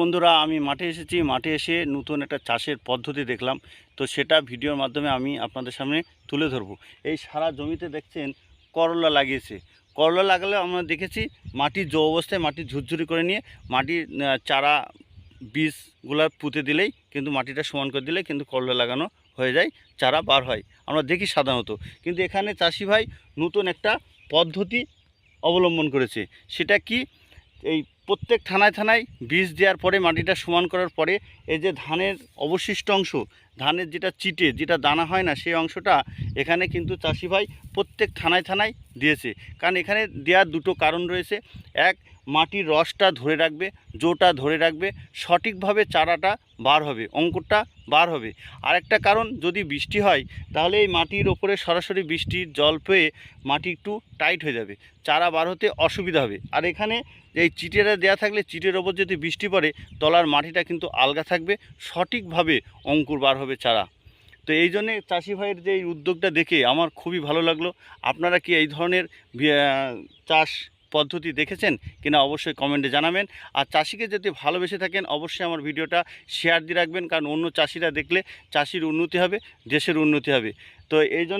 বন্ধুরা, আমি মাঠে এসেছি। মাঠে এসে নতুন একটা চাষের পদ্ধতি দেখলাম। তো সেটা ভিডিওর মাধ্যমে আমি আপনাদের সামনে তুলে ধরবো। এই সারা জমিতে দেখছেন করলা লাগিয়েছে। করলা লাগালে আমরা দেখেছি মাটির জো অবস্থায় মাটি ঝুরঝুরি করে নিয়ে মাটির চারা বীজগুলো পুঁতে দিলেই কিন্তু মাটিটা সমান করে দিলেই কিন্তু করলা লাগানো হয়ে যায়, চারা বার হয়। আমরা দেখি সাধারণত। কিন্তু এখানে চাষি ভাই নতুন একটা পদ্ধতি অবলম্বন করেছে। সেটা কি? এই প্রত্যেক থানায় থানায় বীজ দেওয়ার পরে, মাটিটা সমান করার পরে, এই যে ধানের অবশিষ্ট অংশ ধানের যেটা চিটে, যেটা দানা হয় না, সেই অংশটা এখানে কিন্তু চাষি ভাই প্রত্যেক থানায় থানায় দিয়েছে। কারণ এখানে দেওয়ার দুটো কারণ রয়েছে। এক, মাটির রসটা ধরে রাখবে, জোটা ধরে রাখবে, সঠিকভাবে চারাটা বার হবে, অঙ্কুরটা বার হবে। আরেকটা কারণ, যদি বৃষ্টি হয়, তাহলে এই মাটির ওপরে সরাসরি বৃষ্টির জল পেয়ে মাটি একটু টাইট হয়ে যাবে। চারা বার হতে অসুবিধা হবে। আর এখানে এই চিটেটা দেওয়া থাকলে, চিটের ওপর যদি বৃষ্টি পড়ে, তলার মাটিটা কিন্তু আলগা থাকবে, সঠিকভাবে অঙ্কুর বার হবে চারা। তো এই জন্যে চাষি ভাইয়ের যে এই উদ্যোগটা দেখে আমার খুবই ভালো লাগল। আপনারা কি এই ধরনের চাষ পদ্ধতি দেখেছেন কিনা অবশ্যই কমেন্টে জানাবেন। আর চাষিকে যদি ভালোবেসে থাকেন, অবশ্যই আমার ভিডিওটা শেয়ার দিয়ে রাখবেন। কারণ অন্য চাষিরা দেখলে চাষির উন্নতি হবে, দেশের উন্নতি হবে। তো এই জন্য